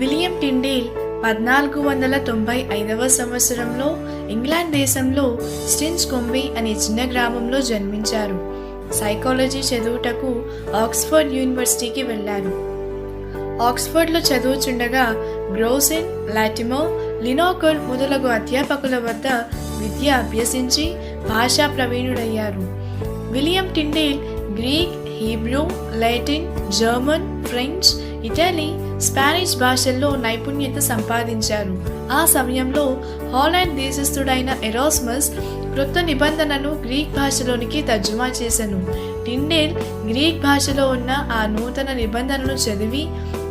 William Tyndale పద్నాలుగు వందల తొంభై ఐదవ సంవత్సరంలో ఇంగ్లాండ్ దేశంలో స్టిన్స్ కొంబే అనే చిన్న గ్రామంలో జన్మించారు. సైకాలజీ చదువుటకు ఆక్స్ఫర్డ్ యూనివర్సిటీకి వెళ్ళారు. ఆక్స్ఫర్డ్లో చదువుచుండగా గ్రోసెన్ లాటిమో లినోకర్ మొదలగు అధ్యాపకుల వద్ద విద్య అభ్యసించి భాషా ప్రవీణుడయ్యారు. William Tyndale Greek Hebrew Latin German French Italy Spanish భాషల్లో నైపుణ్యత సంపాదించారు. ఆ సమయంలో హాలాండ్ దేశస్థుడైన ఎరోస్మస్ క్రొత్త నిబంధనను గ్రీక్ భాషలోనికి తర్జుమా చేశాను టిండేల్ గ్రీక్ భాషలో ఉన్న ఆ నూతన నిబంధనను చదివి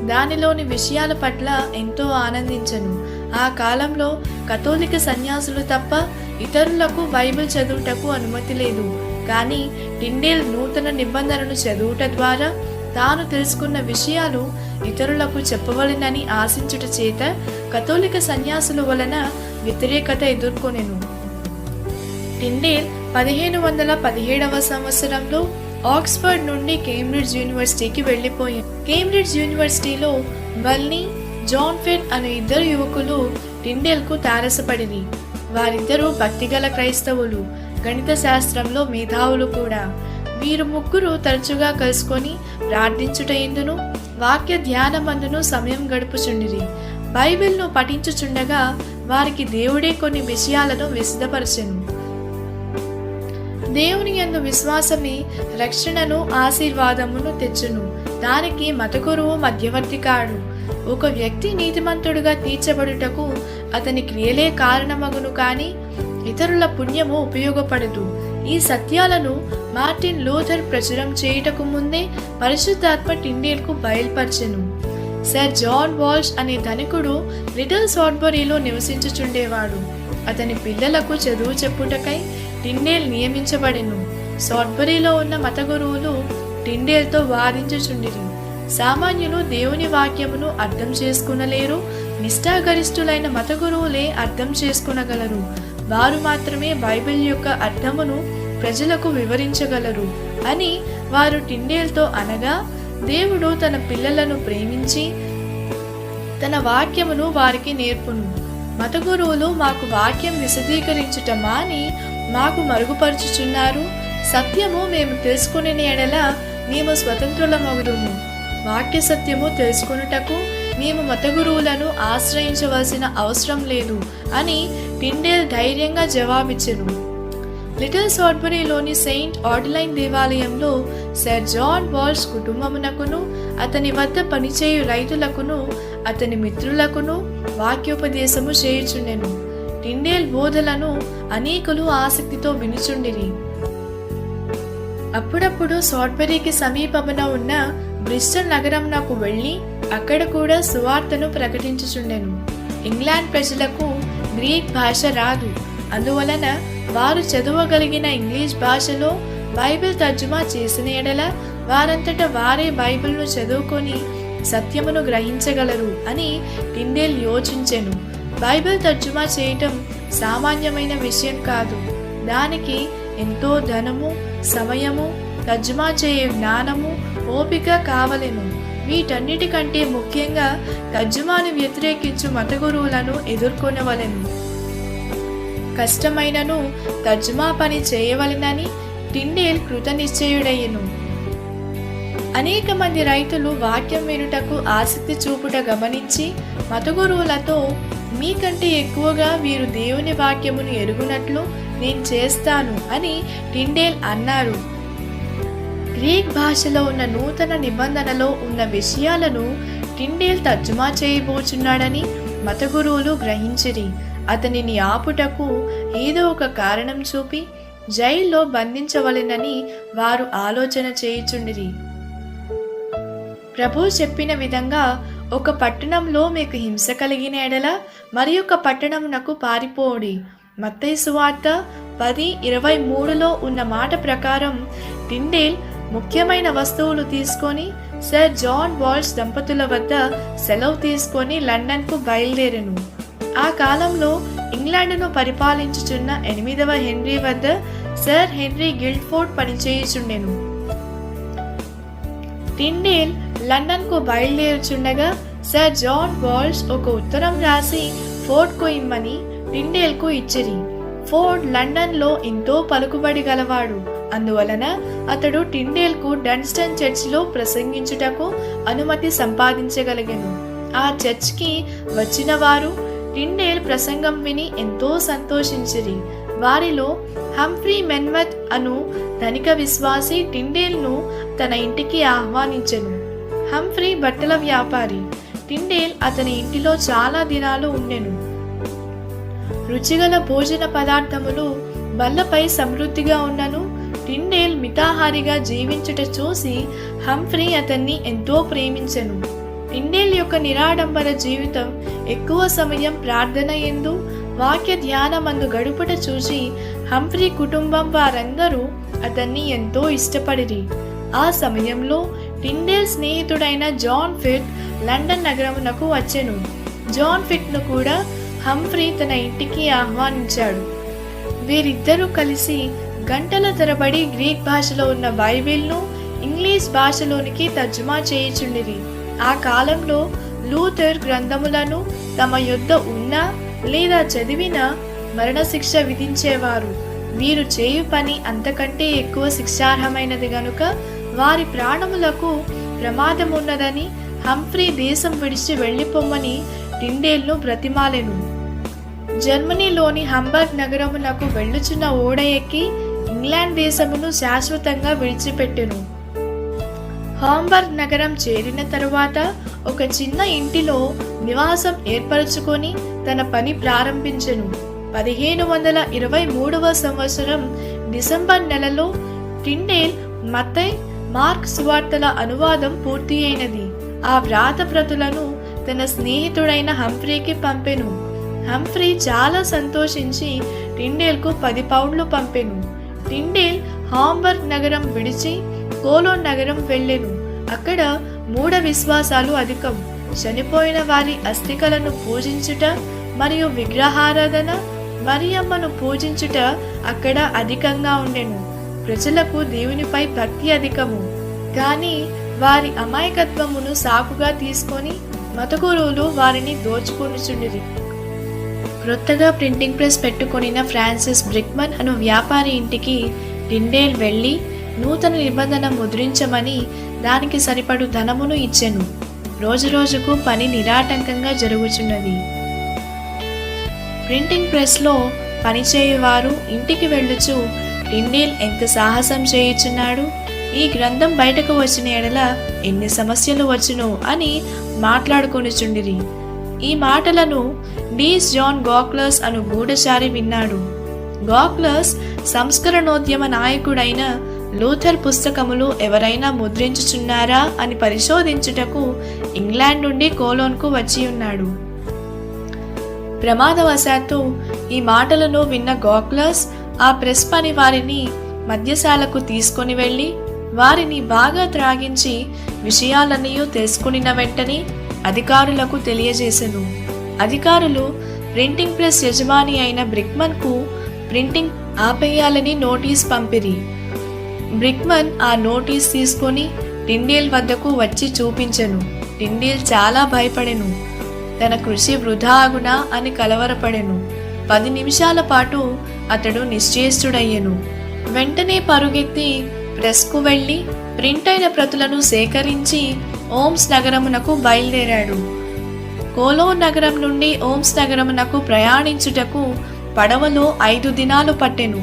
దానిలోని విషయాల పట్ల ఎంతో ఆనందించను. ఆ కాలంలో కథోలిక సన్యాసులు తప్ప ఇతరులకు బైబిల్ చదువుటకు అనుమతి లేదు. కానీ టిండేల్ నూతన నిబంధనను చదువుట ద్వారా తాను తెలుసుకున్న విషయాలు ఇతరులకు చెప్పవలెనని ఆశించుట చేత కథోలిక సన్యాసుల వలన వ్యతిరేకత ఎదుర్కొనెను. టిండేల్ పదిహేను వందల పదిహేడవ సంవత్సరంలో ఆక్స్ఫర్డ్ నుండి కేంబ్రిడ్జ్ యూనివర్సిటీకి వెళ్ళిపోయారు కేంబ్రిడ్జ్ యూనివర్సిటీలో బల్నీ జాన్ ఫెన్ అనే ఇద్దరు యువకులు టిండేల్కు తారసపడిరి. వారిద్దరూ భక్తిగల క్రైస్తవులు గణిత శాస్త్రంలో మేధావులు కూడా. వీరు ముగ్గురు తరచుగా కలుసుకొని ప్రార్థించుట ఎందును? వాక్య ధ్యానమందును సమయం గడుపుచుండిరి. బైబిల్ను పఠించుచుండగా వారికి దేవుడే కొన్ని విషయాలను విశదపరచెను. దేవుని యందు విశ్వాసమే రక్షణను ఆశీర్వాదమును తెచ్చును. దానికి మతగురువు మధ్యవర్తి కాడు ఒక వ్యక్తి నీతిమంతుడుగా తీర్చబడుటకు అతని క్రియలే కారణమగును కానీ ఇతరుల పుణ్యము ఉపయోగపడదు. ఈ సత్యాలను మార్టిన్ లూథర్ ప్రచురం చేయుటకు ముందే పరిశుద్ధాత్మ టిండేల్కు బయల్పరచెను. సర్ జాన్ వాల్ష్ అనే ధనికుడు లిటిల్ సాట్బరీలో నివసించుచుండేవాడు. అతని పిల్లలకు చదువు చెప్పుటకై టిండేల్ నియమించబడెను. సాట్బరీలో ఉన్న మత గురువులు టిండేల్తో వాదించుచుండిరి. సామాన్యులు దేవుని వాక్యమును అర్థం చేసుకునలేరు నిష్ఠాగరిష్ఠులైన మత గురువులే అర్థం చేసుకునగలరు. వారు మాత్రమే బైబిల్ యొక్క అర్థమును ప్రజలకు వివరించగలరు అని వారు టిండేల్తో అనగా దేవుడు తన పిల్లలను ప్రేమించి తన వాక్యమును వారికి నేర్పును. మత గురువులు మాకు వాక్యం విశదీకరించుట మాని మాకు మరుగుపరుచుచున్నారు. సత్యము మేము తెలుసుకునే ఎడల మేము స్వతంత్రులమగుదుము. వాక్య సత్యము తెలుసుకొనుటకు మేము మత గురువులను ఆశ్రయించవలసిన అవసరం లేదు అని టిండేల్ ధైర్యంగా జవాబిచ్చెను. లిటిల్ సాట్బరీలోని సెయింట్ ఆర్డిలైన్ దేవాలయంలో సర్ జాన్ వాల్స్ కుటుంబమునకును అతని వద్ద పనిచేయు రైతులకును అతని మిత్రులకును వాక్యోపదేశము చేయుచుండెను. టిండేల్ బోధలను అనేకులు ఆసక్తితో వినుచుండిరి. అప్పుడప్పుడు సాట్బరీకి సమీపమున ఉన్న బ్రిస్టల్ నగరంనకు వెళ్ళి అక్కడ కూడా సువార్తను ప్రకటించుచుండెను. ఇంగ్లాండ్ ప్రజలకు గ్రీక్ భాష రాదు. అందువలన వారు చదవగలిగిన ఇంగ్లీష్ భాషలో బైబిల్ తర్జుమా చేసిన ఎడల వారంతట వారే బైబిల్ను చదువుకొని సత్యమును గ్రహించగలరు అని టిండేల్ యోచించెను. బైబిల్ తర్జుమా చేయటం సామాన్యమైన విషయం కాదు. దానికి ఎంతో ధనము సమయము తర్జుమా చేయే జ్ఞానము ఓపిక కావలెను. వీటన్నిటికంటే ముఖ్యంగా తర్జుమాను వ్యతిరేకించు మత గురువులను ఎదుర్కొనవలెను. కష్టమైనను తర్జుమా పని చేయవలెనని టిండేల్ కృతనిశ్చయుడయ్యను. అనేక మంది రైతులు వాక్యం వినుటకు ఆసక్తి చూపుట గమనించి మతగురువులతో మీకంటే ఎక్కువగా వీరు దేవుని వాక్యమును ఎరుగునట్లు నేను చేస్తాను అని టిండేల్ అన్నారు. గ్రీక్ భాషలో ఉన్న నూతన నిబంధనలో ఉన్న విషయాలను టిండేల్ తర్జుమా చేయబోచున్నాడని మత గురువులు గ్రహించిరి. అతనిని ఆపుటకు ఏదో ఒక కారణం చూపి జైల్లో బంధించవలెనని వారు ఆలోచన చేయుచుండిరి. ప్రభు చెప్పిన విధంగా ఒక పట్టణంలో మీకు హింస కలిగిన ఎడల మరి ఒక పట్టణమునకు పారిపోడి మత్తైసు వార్త పది ఇరవై మూడులో ఉన్న మాట ప్రకారం టిండేల్ ముఖ్యమైన వస్తువులు తీసుకొని సర్ జాన్ వాల్స్ దంపతుల వద్ద సెలవు తీసుకొని లండన్కు బయలుదేరెను. ఆ కాలంలో ఇంగ్లాండ్ను పరిపాలించుచున్న ఎనిమిదవ హెన్రీ వద్ద సర్ హెన్రీ గిల్డ్ఫోర్డ్ పనిచేయుచుండెను. టిండేల్ లండన్కు బయలుదేరుచుండగా సర్ జాన్ వాల్స్ ఒక ఉత్తరం రాసి ఫోర్డ్కు ఇమ్మని టిండేల్కు ఇచ్చిరి. ఫోర్డ్ లండన్లో ఎంతో పలుకుబడి గలవాడు. అందువలన అతడు టిండేల్కు డన్స్టన్ చర్చిలో ప్రసంగించుటకు అనుమతి సంపాదించగలిగాను. ఆ చర్చ్కి వచ్చిన వారు టిండేల్ ప్రసంగం విని ఎంతో సంతోషించిరి. వారిలో హంఫ్రీ మెన్వత్ అను ధనిక విశ్వాసి టిండేల్ను తన ఇంటికి ఆహ్వానించెను. హంఫ్రీ బట్టల వ్యాపారి. టిండేల్ అతని ఇంటిలో చాలా దినాలు ఉండెను. రుచిగల భోజన పదార్థములు బల్లపై సమృద్ధిగా ఉన్నను. టిండేల్ మితాహారిగా జీవించుట చూసి హంఫ్రీ అతన్ని ఎంతో ప్రేమించెను. టిండేల్ యొక్క నిరాడంబర జీవితం ఎక్కువ సమయం ప్రార్థన ఎందు వాక్య ధ్యానమందు గడుపుట చూసి హంఫ్రీ కుటుంబం వారందరూ అతన్ని ఎంతో ఇష్టపడిరి. ఆ సమయంలో టిండేల్ స్నేహితుడైన జాన్ ఫిట్ లండన్ నగరమునకు వచ్చెను. జాన్ ఫిట్ను కూడా హంఫ్రీ తన ఇంటికి ఆహ్వానించాడు. వీరిద్దరూ కలిసి గంటల తరబడి గ్రీక్ భాషలో ఉన్న బైబిల్ను ఇంగ్లీష్ భాషలోనికి తర్జుమా చేయుచుండిరి. ఆ కాలంలో లూథర్ గ్రంథములను తమ యొద్ద ఉన్న లేదా చదివిన మరణశిక్ష విధించేవారు. వీరు చేయు పని అంతకంటే ఎక్కువ శిక్షార్హమైనది గనుక వారి ప్రాణములకు ప్రమాదం ఉన్నదని హంఫ్రీ దేశం విడిచి వెళ్ళిపోమ్మని టిండేల్ను బ్రతిమాలెను. జర్మనీలోని హంబర్గ్ నగరమునకు వెళ్ళుచున్న ఓడ ఎక్కి ఇంగ్లాండ్ దేశమును శాశ్వతంగా విడిచిపెట్టెను. హాంబర్గ్ నగరం చేరిన తరువాత ఒక చిన్న ఇంటిలో నివాసం ఏర్పరచుకొని తన పని ప్రారంభించెను. పదిహేను వందల ఇరవై మూడవ సంవత్సరం డిసెంబర్ నెలలో టిండేల్ మత్తై మార్క్ సువార్తల అనువాదం పూర్తి అయినది ఆ వ్రాత ప్రతులను తన స్నేహితుడైన హంఫ్రీకి పంపెను. హంఫ్రీ చాలా సంతోషించి టిండేల్కు పది పౌండ్లు పంపెను. టిండేల్ హాంబర్గ్ నగరం విడిచి కోలో నగరం వెళ్ళెను. అక్కడ మూఢ విశ్వాసాలు అధికం. చనిపోయిన వారి అస్థికలను పూజించుట మరియు విగ్రహారాధన మరియమ్మను పూజించుట అక్కడ అధికంగా ఉండెను. ప్రజలకు దేవునిపై భక్తి అధికము. కానీ వారి అమాయకత్వమును సాకుగా తీసుకొని మతగురువులు వారిని దోచుకొనుచుండిరి. క్రొత్తగా ప్రింటింగ్ ప్రెస్ పెట్టుకొనిన ఫ్రాన్సిస్ బ్రిక్మన్ అను వ్యాపారి ఇంటికి డిండేల్ వెళ్ళి నూతన నిబంధన ముద్రించమని దానికి సరిపడు ధనమును ఇచ్చెను. రోజురోజుకు పని నిరాటంకంగా జరుగుచున్నది. ప్రింటింగ్ ప్రెస్లో పనిచేయువారు ఇంటికి వెళ్ళుచు టిండేల్ ఎంత సాహసం చేయుచున్నాడు? ఈ గ్రంథం బయటకు వచ్చిన ఎడల ఎన్ని సమస్యలు వచ్చును అని మాట్లాడుకొనిచుండిరి. ఈ మాటలను డీస్ జాన్ గాక్లస్ అను గూఢచారి విన్నాడు. గాక్లస్ సంస్కరణోద్యమ నాయకుడైన లూథర్ పుస్తకములు ఎవరైనా ముద్రించుచున్నారా అని పరిశోధించుటకు ఇంగ్లాండ్ నుండి కోలోన్కు వచ్చి ఉన్నాడు. ప్రమాదవశాత్తు ఈ మాటలను విన్న గాక్లస్ ఆ ప్రెస్ పని వారిని మద్యశాలకు తీసుకొని వెళ్ళి వారిని బాగా త్రాగించి విషయాలన్నీ తెలుసుకునిన వెంటనే అధికారులకు తెలియజేశను అధికారులు ప్రింటింగ్ ప్రెస్ యజమాని అయిన బ్రిక్మన్కు ప్రింటింగ్ ఆపేయాలని నోటీస్ పంపిరి. బ్రిక్మన్ ఆ నోటీస్ తీసుకొని టిండేల్ వద్దకు వచ్చి చూపించెను. టిండేల్ చాలా భయపడెను. తన కృషి వృధా అగునా అని కలవరపడెను. పది నిమిషాల పాటు అతడు నిశ్చేష్టుడయ్యెను. వెంటనే పరుగెత్తి ప్రెస్కు వెళ్ళి ప్రింట్ అయిన ప్రతులను సేకరించి ఓమ్స్ నగరమునకు బయలుదేరాడు. కోలో నగరం నుండి ఓమ్స్ నగరమునకు ప్రయాణించుటకు పడవలో ఐదు దినాలు పట్టెను.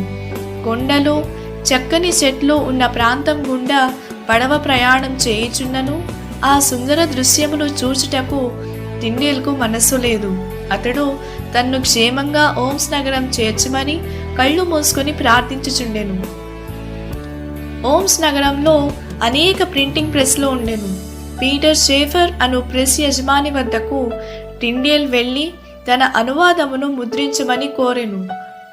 కొండలు చక్కని చెట్లు ఉన్న ప్రాంతం గుండా పడవ ప్రయాణం చేయుచున్నను ఆ సుందర దృశ్యమును చూచుటకు తిండేల్కు మనస్సు లేదు. అతడు తన్ను క్షేమంగా ఓమ్స్ నగరం చేర్చమని కళ్ళు మూసుకొని ప్రార్థించుచుండెను. ఓమ్స్ నగరంలో అనేక ప్రింటింగ్ ప్రెస్లు ఉండెను. పీటర్ షేఫర్ అను ప్రెస్ యజమాని వద్దకు టిండియల్ వెళ్ళి తన అనువాదమును ముద్రించమని కోరెను.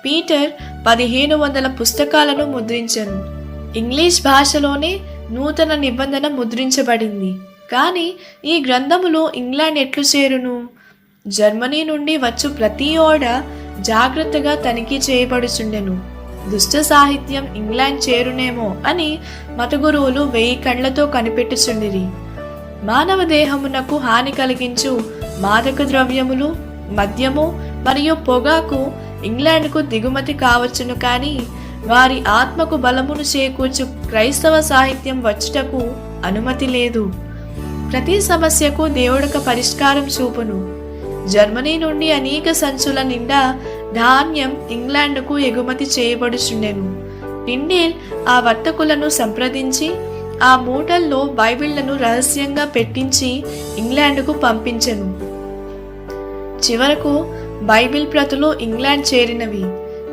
పీటర్ పదిహేను వందల పుస్తకాలను ముద్రించెను. ఇంగ్లీష్ భాషలోనే నూతన నిబంధన ముద్రించబడింది. కానీ ఈ గ్రంథములో ఇంగ్లాండ్ ఎట్లు చేరును? జర్మనీ నుండి వచ్చు ప్రతి ఓడ జాగ్రత్తగా తనిఖీ చేయబడుచుండెను. దుష్ట సాహిత్యం ఇంగ్లాండ్ చేరునేమో అని మతగురువులు వెయ్యి కళ్ళతో కనిపెట్టుచుండిరి. మానవ దేహమునకు హాని కలిగించు మాదక ద్రవ్యములు మద్యము మరియు పొగాకు ఇంగ్లాండ్కు దిగుమతి కావచ్చును కానీ వారి ఆత్మకు బలమును చేకూర్చు క్రైస్తవ సాహిత్యం వచ్చుటకు అనుమతి లేదు. ప్రతి సమస్యకు దేవుడొక పరిష్కారం చూపును. జర్మనీ నుండి అనేక సంచుల నిండా ధాన్యం ఇంగ్లాండ్కు ఎగుమతి చేయబడుచుండెను. టిండేల్ ఆ వర్తకులను సంప్రదించి ఆ మూటల్లో బైబిళ్ళను రహస్యంగా పెట్టించి ఇంగ్లాండ్కు పంపించెను. చివరకు బైబిల్ ప్రతులు ఇంగ్లాండ్ చేరినవి.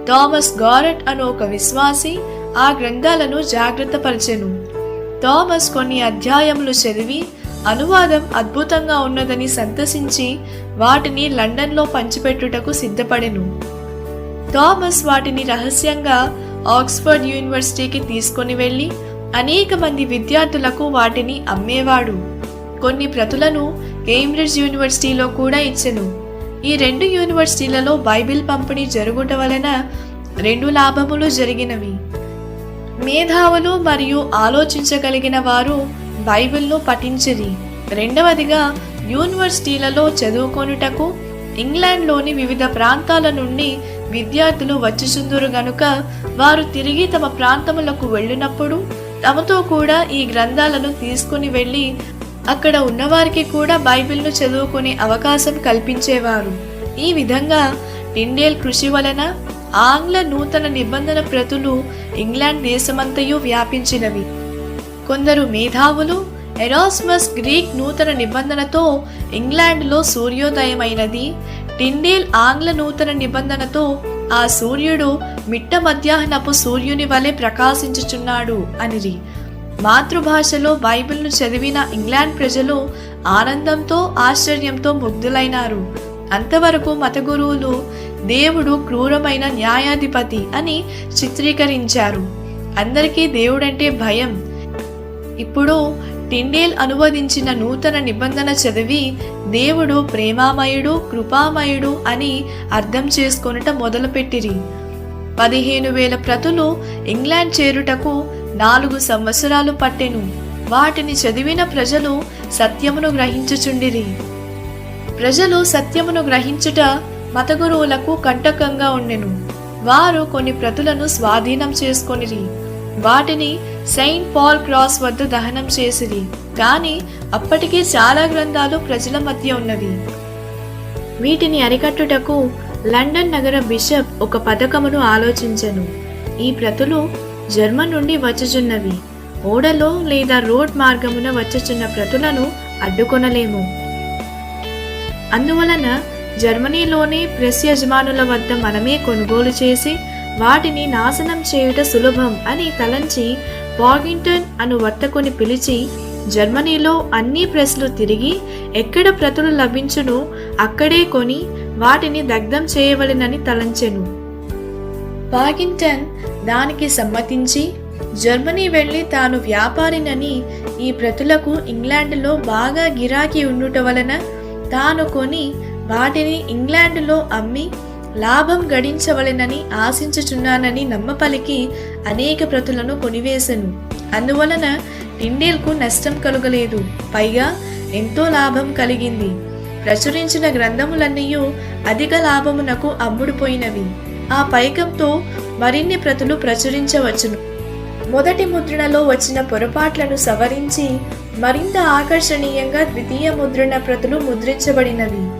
థామస్ గారెట్ అను ఒక విశ్వాసి ఆ గ్రంథాలను జాగ్రత్తపరిచెను. థామస్ కొన్ని అధ్యాయములు చదివి అనువాదం అద్భుతంగా ఉన్నదని సంతసించి వాటిని లండన్లో పంచిపెట్టుటకు సిద్ధపడెను. థామస్ వాటిని రహస్యంగా ఆక్స్ఫర్డ్ యూనివర్సిటీకి తీసుకొని వెళ్ళి అనేక మంది విద్యార్థులకు వాటిని అమ్మేవాడు. కొన్ని ప్రతులను కేంబ్రిడ్జ్ యూనివర్సిటీలో కూడా ఇచ్చెను. ఈ రెండు యూనివర్సిటీలలో బైబిల్ పంపిణీ జరుగుట వలన రెండు లాభములు జరిగినవి. మేధావులు మరియు ఆలోచించగలిగిన వారు బైబిల్ను పఠించిరి. రెండవదిగా యూనివర్సిటీలలో చదువుకొనుటకు ఇంగ్లాండ్లోని వివిధ ప్రాంతాల నుండి విద్యార్థులు వచ్చిచుందురు గనుక వారు తిరిగి తమ ప్రాంతములకు వెళ్ళినప్పుడు తమతో కూడా ఈ గ్రంథాలను తీసుకుని వెళ్ళి అక్కడ ఉన్నవారికి కూడా బైబిల్ను చదువుకునే అవకాశం కల్పించేవారు. ఈ విధంగా టిండేల్ కృషి వలన ఆంగ్ల నూతన నిబంధన ప్రతులు ఇంగ్లాండ్ దేశమంతయు వ్యాపించినవి. కొందరు మేధావులు ఎరాస్మస్ గ్రీక్ నూతన నిబంధనతో ఇంగ్లాండ్లో సూర్యోదయమైనది. టిండేల్ ఆంగ్ల నూతన నిబంధనతో ఆ సూర్యుడు మిట్ట మధ్యాహ్నపు సూర్యుని వలె ప్రకాశించుచున్నాడు అనిరి. మాతృభాషలో బైబిల్ను చదివిన ఇంగ్లాండ్ ప్రజలు ఆనందంతో ఆశ్చర్యంతో ముగ్ధులైనారు. అంతవరకు మత గురువులు దేవుడు క్రూరమైన న్యాయాధిపతి అని చిత్రీకరించారు. అందరికీ దేవుడంటే భయం. ఇప్పుడు టిండేల్ అనువదించిన నూతన నిబంధన చదివి దేవుడు ప్రేమామయుడు కృపామయుడు అని అర్థం చేసుకొనుట మొదలుపెట్టిరి. పదిహేను వేల ప్రతులు ఇంగ్లాండ్ చేరుటకు నాలుగు సంవత్సరాలు పట్టెను. వాటిని చదివిన ప్రజలు సత్యమును గ్రహించుచుండిరి. ప్రజలు సత్యమును గ్రహించుట మతగురువులకు కంటకంగా ఉండెను. వారు కొన్ని ప్రతులను స్వాధీనం చేసుకొనిరి. వాటిని సెయింట్ పాల్ క్రాస్ వద్ద దహనం చేసిరి. కానీ అప్పటికే చాలా గ్రంథాలు ప్రజల మధ్య ఉన్నవి. వీటిని అరికట్టుటకు లండన్ నగర బిషప్ ఒక పథకమును ఆలోచించెను. ఈ ప్రతులు జర్మన్ నుండి వచ్చుచున్నవి. ఓడలో లేదా రోడ్ మార్గమున వచ్చుచున్న ప్రతులను అడ్డుకొనలేము. అందువలన జర్మనీలోని ప్రెస్ యజమానుల వద్ద మనమే కొనుగోలు చేసి వాటిని నాశనం చేయుట సులభం అని తలంచి పాగింటన్ అను వర్తకుని పిలిచి జర్మనీలో అన్ని ప్రెస్లు తిరిగి ఎక్కడ ప్రతులు లభించును అక్కడే కొని వాటిని దగ్ధం చేయవలెనని తలంచెను. పాగింటన్ దానికి సమ్మతించి జర్మనీ వెళ్ళి తాను వ్యాపారినని ఈ ప్రతులకు ఇంగ్లాండ్లో బాగా గిరాకీ ఉండుట వలన తాను కొని వాటిని ఇంగ్లాండ్లో అమ్మి లాభం గడించవలెనని ఆశించుచున్నానని నమ్మపలికి అనేక ప్రతులను కొనివేశను. అందువలన టిండేల్కు నష్టం కలుగలేదు. పైగా ఎంతో లాభం కలిగింది. ప్రచురించిన గ్రంథములన్నీ అధిక లాభమునకు అమ్ముడుపోయినవి. ఆ పైకంతో మరిన్ని ప్రతులు ప్రచురించవచ్చును. మొదటి ముద్రణలో వచ్చిన పొరపాట్లను సవరించి మరింత ఆకర్షణీయంగా ద్వితీయ ముద్రణ ప్రతులు ముద్రించబడినవి.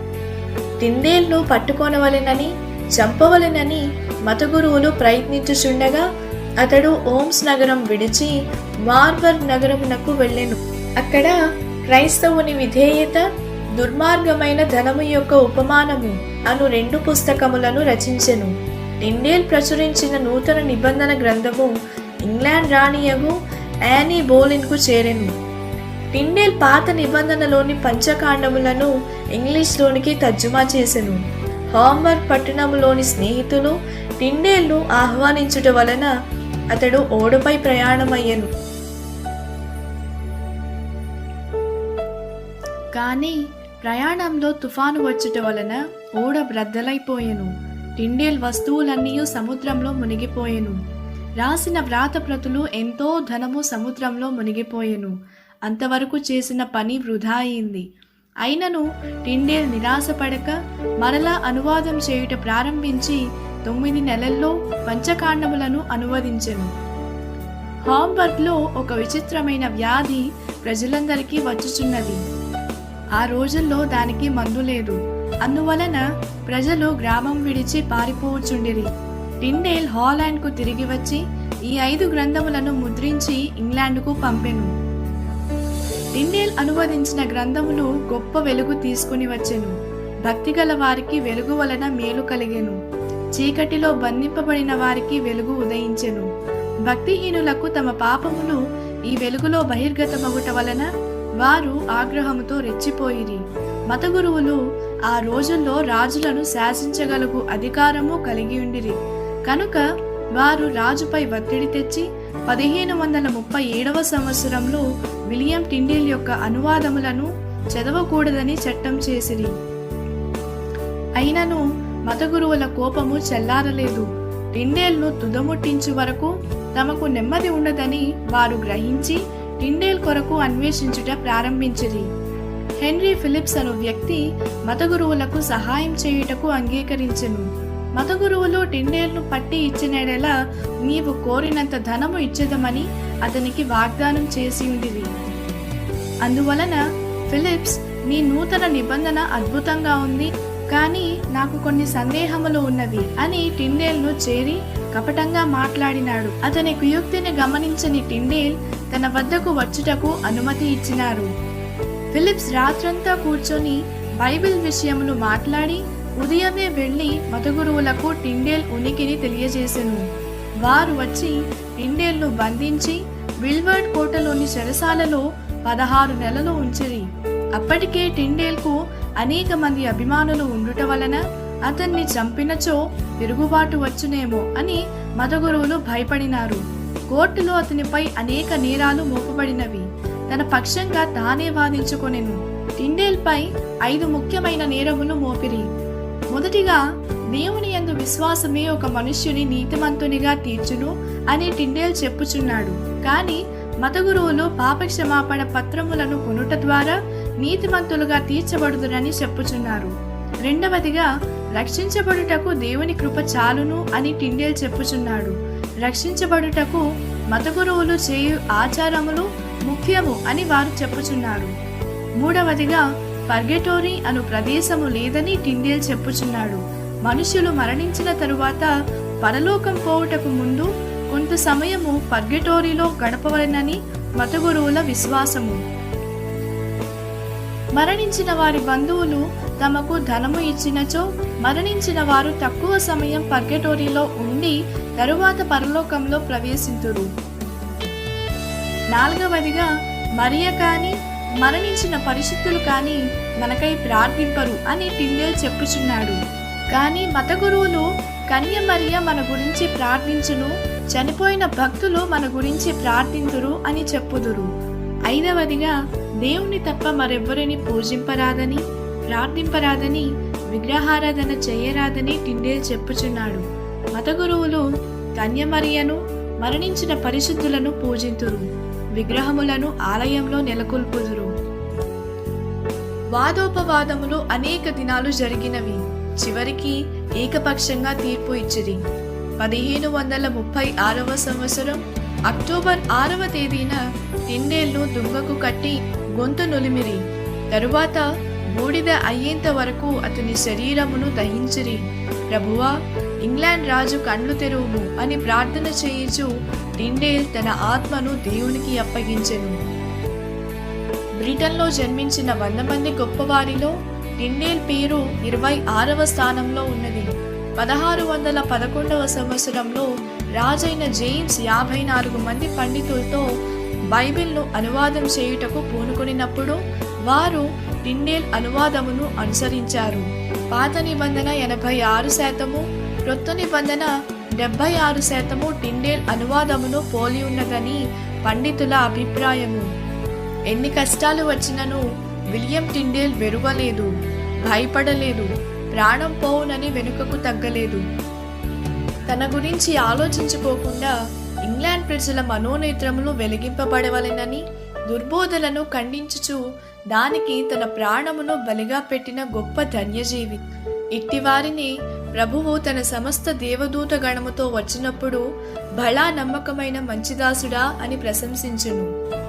టిండేల్ను పట్టుకొనవలెనని చంపవలెనని మతగురువులు ప్రయత్నించుచుండగా అతడు ఓమ్స్ నగరం విడిచి మార్బర్గ్ నగరమునకు వెళ్ళెను. అక్కడ క్రైస్తవుని విధేయత దుర్మార్గమైన ధనము యొక్క ఉపమానము అను రెండు పుస్తకములను రచించెను. టిండేల్ ప్రచురించిన నూతన నిబంధన గ్రంథము ఇంగ్లాండ్ రాణియగు యానీ బోలిన్కు చేరెను. టిండేల్ పాత నిబంధనలోని పంచకాండములను ఇంగ్లీష్లోనికి తర్జుమా చేసెను. హాంబర్గ్ పట్టణంలోని స్నేహితులు టిండేల్ను ఆహ్వానించుట వలన అతడు ఓడపై ప్రయాణమయ్యను. కానీ ప్రయాణంలో తుఫాను వచ్చుట వలన ఓడ బ్రద్దలైపోయెను. టిండేల్ వస్తువులన్నీ సముద్రంలో మునిగిపోయెను. రాసిన వ్రాతప్రతులు ఎంతో ధనము సముద్రంలో మునిగిపోయెను. అంతవరకు చేసిన పని వృధా అయింది. అయినను టిండేల్ నిరాశపడక మరలా అనువాదం చేయుట ప్రారంభించి తొమ్మిది నెలల్లో పంచకాండములను అనువదించెను. హాంబర్గ్లో ఒక విచిత్రమైన వ్యాధి ప్రజలందరికీ వచ్చుచున్నది. ఆ రోజుల్లో దానికి మందు లేదు. అందువలన ప్రజలు గ్రామం విడిచి పారిపోవచ్చుండిరి. టిండేల్ హాలాండ్కు తిరిగి వచ్చి ఈ ఐదు గ్రంథములను ముద్రించి ఇంగ్లాండ్కు పంపెను. టిండేల్ అనువదించిన గ్రంథములు గొప్ప వెలుగు తీసుకుని వచ్చెను. భక్తిగల వారికి వెలుగు వలన మేలు కలిగెను. చీకటిలో బంధింపబడిన వారికి వెలుగు ఉదయించెను. భక్తిహీనులకు తమ పాపములు ఈ వెలుగులో బహిర్గతమగుట వలన వారు ఆగ్రహముతో రెచ్చిపోయిరి. మత గురువులు ఆ రోజుల్లో రాజులను శాసించగలుగు అధికారము కలిగి ఉండిరి. కనుక వారు రాజుపై ఒత్తిడి తెచ్చి పదిహేను వందల ముప్పై ఏడవ సంవత్సరంలో విలియం టిండేల్ యొక్క అనువాదములను చదవకూడదని చట్టం చేసిరి. అయినను మత గురువుల కోపము చెల్లారలేదు. టిండేల్ను తుదముట్టించు వరకు తమకు నెమ్మది ఉండదని వారు గ్రహించి టిండేల్ కొరకు అన్వేషించుట ప్రారంభించిరి. హెన్రీ ఫిలిప్స్ అను వ్యక్తి మత గురువులకు సహాయం చేయుటకు అంగీకరించెను. మత గురువులు టిండేల్ను పట్టి ఇచ్చినడెలా నీవు కోరినంత ధనము ఇచ్చేదమని అతనికి వాగ్దానం చేసి అందువలన ఫిలిప్స్ నీ నూతన నిబంధన అద్భుతంగా ఉంది కానీ నాకు కొన్ని సందేహములు ఉన్నవి అని టిండేల్ను చేరి కపటంగా మాట్లాడినాడు. అతని కుయుక్తిని గమనించని టిండేల్ తన వద్దకు వచ్చుటకు అనుమతి ఇచ్చినారు. ఫిలిప్స్ రాత్రంతా కూర్చొని బైబిల్ విషయములు మాట్లాడి ఉదయమే వెళ్ళి మతగురువులకు టిండేల్ ఉనికిని తెలియజేసెను. వారు వచ్చి టిండేల్ను బంధించి విల్వర్డ్ కోటలోని చెరసాలలో పదహారు నెలలు ఉంచిరి. అప్పటికే టిండేల్కు అనేక మంది అభిమానులు ఉండుట వలన అతన్ని చంపినచో తిరుగుబాటు వచ్చునేమో అని మతగురువులు భయపడినారు. కోర్టులో అతనిపై అనేక నేరాలు మోపబడినవి. తన పక్షంగా తానే వాదించుకొనెను. టిండేల్పై ఐదు ముఖ్యమైన నేరములు మోపిరి. మొదటిగా దేవుని యందు విశ్వాసమే ఒక మనుష్యుని నీతిమంతునిగా తీర్చును అని టిండేల్ చెప్పుచున్నాడు. కానీ మత గురువులు పాపక్షమాపణ పత్రములను కొనుట ద్వారా నీతిమంతులుగా తీర్చబడుదురని చెప్పుచున్నారు. రెండవదిగా రక్షించబడుటకు దేవుని కృప చాలును అని టిండేల్ చెప్పుచున్నాడు. రక్షించబడుటకు మత గురువులు చేయు ఆచారములు ముఖ్యము అని వారు చెప్పుచున్నారు. మూడవదిగా పర్గెటోరీ అను ప్రదేశము లేదని టిండేల్ చెప్పుచున్నాడు. మనుషులు మరణించిన తరువాత పరలోకం పోవుటకు ముందు కొంత సమయము పర్గెటోరీలో గడపవలనని మతగురువుల విశ్వాసము. మరణించిన వారి బంధువులు తమకు ధనము ఇచ్చినచో మరణించిన వారు తక్కువ సమయం పర్గెటోరీలో ఉండి తరువాత పరలోకంలో ప్రవేశింతురు. నాలుగవదిగా మరియ కానీ మరణించిన పరిశుద్ధులు కాని మనకై ప్రార్థింపరు అని టిండేల్ చెప్పుచున్నాడు. కానీ మత గురువులు కన్య మరియ మన గురించి ప్రార్థించును చనిపోయిన భక్తులు మన గురించి ప్రార్థింతురు అని చెప్పుదురు. ఐదవదిగా దేవుని తప్ప మరెవ్వరిని పూజింపరాదని ప్రార్థింపరాదని విగ్రహారాధన చేయరాదని టిండేల్ చెప్పుచున్నాడు. మత గురువులు కన్యమరియను మరణించిన పరిశుద్ధులను పూజింతురు. విగ్రహములను ఆలయంలో నెలకొల్పుదురు. వాదోపవాదములు అనేక దినాలు జరిగినవి. చివరికి ఏకపక్షంగా తీర్పు ఇచ్చిరి. పదిహేను వందల ముప్పై ఆరవ సంవత్సరం అక్టోబర్ ఆరవ తేదీన తిండేళ్ళు దుంగకు కట్టి గొంతు నులిమిరి. తరువాత బూడిద అయ్యేంత వరకు అతని శరీరమును దహించిరి. ప్రభువా ఇంగ్లాండ్ రాజు కండ్లు తెరువు అని ప్రార్థన చేయించు డిండేల్ తన ఆత్మను దేవునికి అప్పగించెను. బ్రిటన్లో జన్మించిన వంద మంది గొప్పవారిలో డిండేల్ పేరు ఇరవై ఆరవ స్థానంలో ఉన్నది. పదహారు వందల పదకొండవ సంవత్సరంలో రాజైన జేమ్స్ యాభై నాలుగు మంది పండితులతో బైబిల్ను అనువాదం చేయుటకు పూనుకొనినప్పుడు వారు టిండేల్ అనువాదమును అనుసరించారు. పాత నిబంధన ఎనభై ఆరు శాతము క్రొత్త నిబంధన డెబ్బై ఆరు శాతము టిండేల్ అనువాదమును పోలి ఉన్నదని పండితుల అభిప్రాయము. ఎన్ని కష్టాలు వచ్చినను విలియం టిండేల్ వెరువలేదు భయపడలేదు ప్రాణం పోవునని వెనుకకు తగ్గలేదు. తన గురించి ఆలోచించుకోకుండా ఇంగ్లాండ్ ప్రజల మనోనేత్రములు వెలిగింపబడవలెనని దుర్బోధలను ఖండించుచు దానికి తన ప్రాణమును బలిగా పెట్టిన గొప్ప ధన్యజీవి. ఇట్టివారిని ప్రభువు తన సమస్త దేవదూత గణముతో వచ్చినప్పుడు భళా నమ్మకమైన మంచిదాసుడా అని ప్రశంసించును.